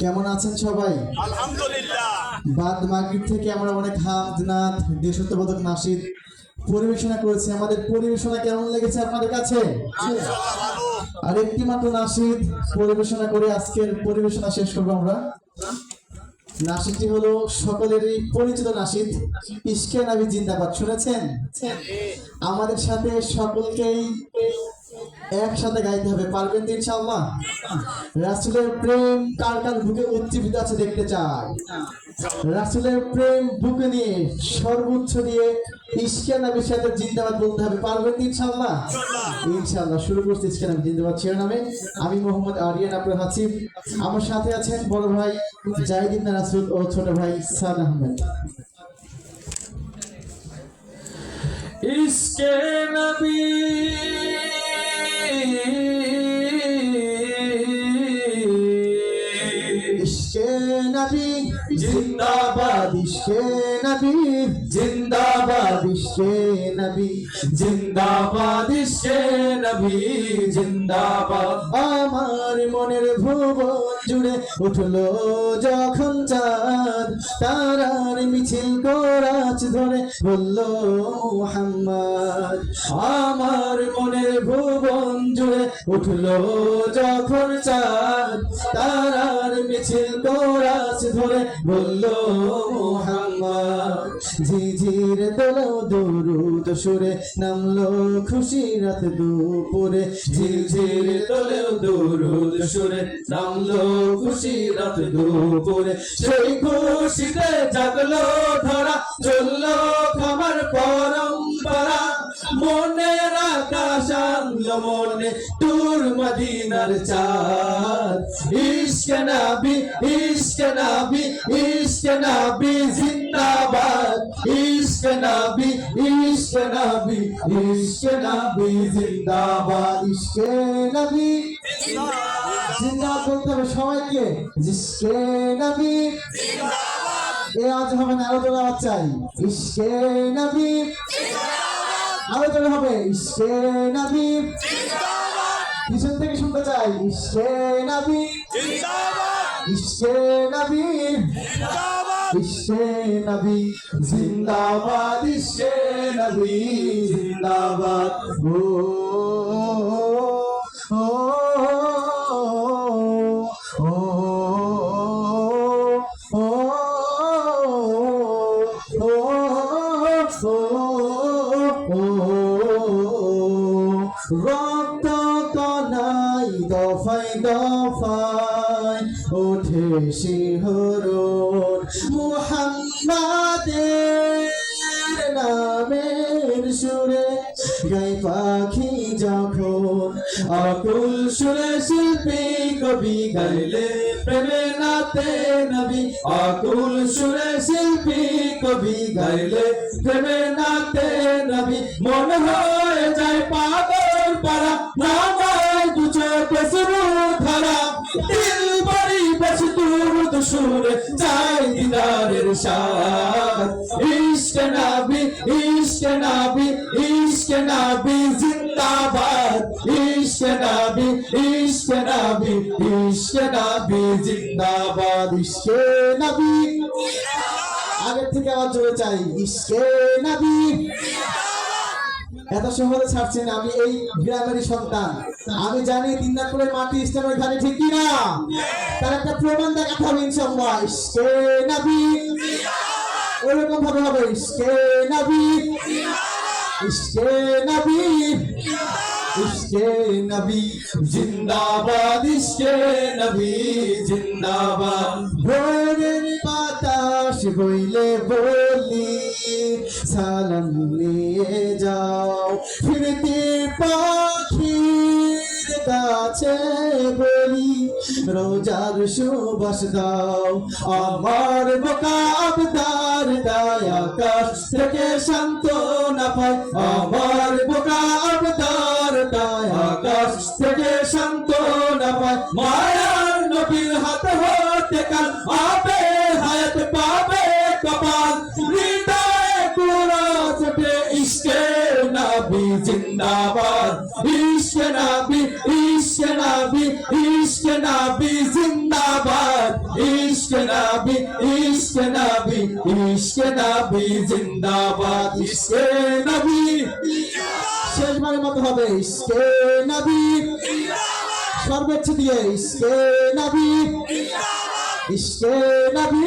কেমন আছেন সবাই? আলহামদুলিল্লাহ। বাদ মাগরিব থেকে আমরা অনেক হামদ নাথ দেশত্ববোধক নাসিদ পরিবেশনা করেছি। আমাদের পরিবেশনা কেমন লেগেছে আপনাদের কাছে? আর একটি মাত্র নাসিদ পরিবেশনা করে আজকের পরিবেশনা শেষ করব আমরা। নাসিদটি হলো সকলেরই পরিচিত নাসিদ। ইশকে নাবি জিন্দাবাদ শুনেছেন? আমাদের সাথে সকলকেই একসাথে গাইতে হবে, পারবেন তো ইনশাআল্লাহ? রাসুলের প্রেম কার কার বুকে উজ্জীবিত আছে দেখতে চাই। রাসুলের প্রেম বুকে নিয়ে সর্বোচ্চ দিয়ে সাথে জিন্দাবাদ বলতে হবে, পারবেন তো ইনশাআল্লাহ? ইনশাআল্লাহ, শুরু করছি জিন্দাবাদ আমি মোহাম্মদ আরিয়ান আমার সাথে আছেন বড় ভাই জাহিদিন রাসুল ও ছোট ভাই সাদ আহমেদ। ইসকে নবী নবী। জিন্দাবাদ। ইশকে নবী? জিন্দাবাদ। ইশকে নবী? জিন্দাবাদ। ইশকে নবী? জিন্দাবাদ। আমার মনের ভুবন জুড়ে উঠল যখন চাঁদ, তারার মিছিল করাচ ধরে বলল, মুহাম্মদ, আমার মনের ভুবন জুড়ে উঠল যখন চাঁদ, তারার মিছিল করাচ ধরে বলল, মুহাম্মদ, ঝিঝির দোলো দুরুদ সুরে নামলো, খুশি রাত দুপুরে। ঝিলঝিল তোলেও দুরুদ সুরে নামলো খুশি রাত দুপুরে সেই খুশিতে জাগলো ধরা চলল খামার পরম্পরা। মনের আকাশ আনলো মনে, টুর মদিনার চাঁদ। ইশকে নাবি ইশকে নাবি ইশকে নাবি, জিন্দাবাদ। ইশকে নাবি ইশকে নাবি ইশকে নাবি জিন্দাবাদ ইশকে নবী জিন্দাবাদ বলতে হবে সবাইকে ইশকে নবী এ আজ হবে না আরও জোরে আওয়াজ চাই। ইশকে নবী আরও জোরে হবে ইশকে নবী পিছন থেকে শুনতে চাই ইশকে নবী ইশকে নবী ইশকে নবী জিন্দাবাদ ইশকে নবী জিন্দাবাদ। ও ও রক্ত কনাই দফায় দফায় ওঠে শিহরণ মুহাম্মাদের নামের সুরে গাই পাখি যখন আকুল সুরে শিল্পী কবি গাইলে প্রেমে নাতে নবী। আকুল সুরে শিল্পী কবি গাইলে প্রেমে নাতে নবী। মন হয়ে যায় পাগল পারা নামায় সুরে চাই দিদারের সাথ। ইশক নাবি ইশক নাবি ইশক নাবি, জিন্দাবাদ। ইশক নাবি ইশক নাবি ইশক নাবি, জিন্দাবাদ। ইশকে নবী। আগের থেকে জোরে চাই। ইশকে নবী। এত সহজে ছাড়ছেন আমি এই গ্রামেরই সন্তান। আমি জানি দিনাজপুরের মাটি ইসলামের ঠিক কি না তার একটা প্রমাণ দেখাতে হবে ইনশাল্লাহ ওরকম ভাবে হবে। ইশকে নবী ইশকে নবী নবী জিন্দাবাদ নবী জিন্দাবাদ। বইলে বলি, সালাম নিয়ে যাও। ফিরতি পাখির কাছে বলি, রোজার সুবাস দাও। আমার বোকা আবদার দায় আকাশ থেকে শান্ত না পায়। আমার বোকা আবদার দায় আকাশ থেকে শান্ত না পায়। মায়ার নবীর হাত হতে কাল নবী ইশকে নবী ইশকে ইশক জিন্দাবাদ ইশক নবী ইশক নবী ইশক নবী জিন্দাবাদ ইশক নবী শেষবারের মতো হবে। ইসকে নবী সর্বোচ্চ দিয়ে ইসকে নবী ইসকে নবী